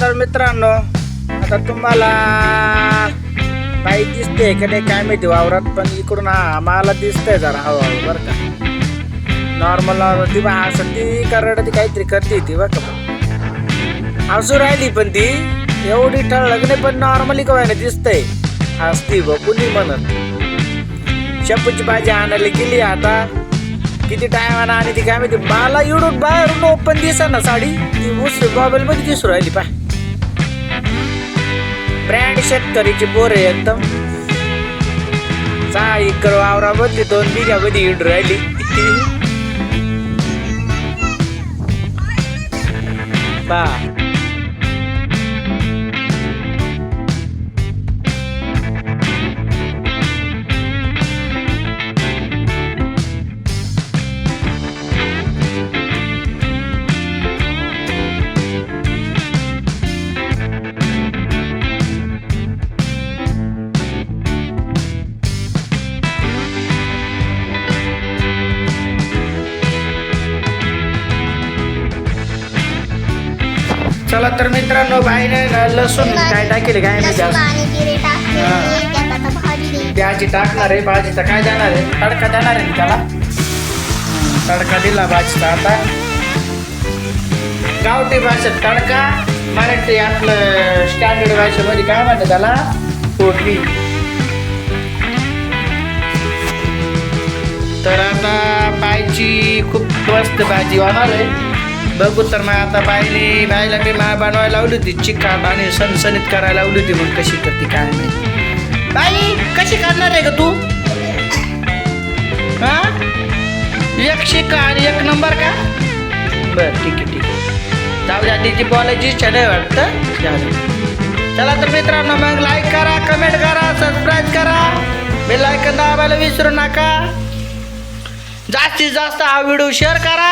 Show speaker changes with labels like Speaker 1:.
Speaker 1: तर मित्रांनो आता तुम्हाला बाई दिसते का नाही काय माहिती वावरात पण इकडून हा मला दिसतंय जरा हळूहळू बरं का. नॉर्मल नॉर्मल ती बा असं ती करड ती काहीतरी करते ती बरं का. हसू राहिली पण ती एवढी ठळक नाही पण नॉर्मली काय ना दिसतंय. हसती बघ कुणी म्हणत? शपूची भाजी आणायला गेली आता. किती टायमानं आणि ती काय माहिती मला एवढून बाहेरून ओपन दिसा ना साडी. ती उस बॉबलमध्ये दिसू राहिली पाय ब्रँड शेतकरीची पोर आहे एकदम. चा वावरा वावरामध्ये दोन बिघ्यामध्ये येऊन राहिली. बा. चला तर मित्रांनो बाईने लसूण काय टाकेल काय
Speaker 2: भाजी
Speaker 1: टाकणार आहे भाजीचा काय देणार आहे? तडका देणार आहे त्याला. तडका दिला भाजीचा आता. गावठी भाषेत तडका. मराठी आपलं स्टँडर्ड भाषेमध्ये काय म्हणतात त्याला? फोडणी तर आता बायची खूप मस्त भाजी होणार आहे. बघू तर मग आता बाईने बाईला मी मा बनवायला लावली होती चिकाट आणि सणसणीत करायला लावली होती मग कशी करते काय नाही बाई कशी करणार आहे का तू? हा? एक शिका आणि एक नंबर का? बरं ठीक आहे ठीक आहे. जाऊ द्या तिची बोलायची इच्छा नाही वाटतं. द्या. चला तर मित्रांनो मग लाईक करा कमेंट करा सबस्क्राईब करा. बेल आयकन दाबायला विसरू नका. जास्तीत जास्त हा व्हिडिओ शेअर करा.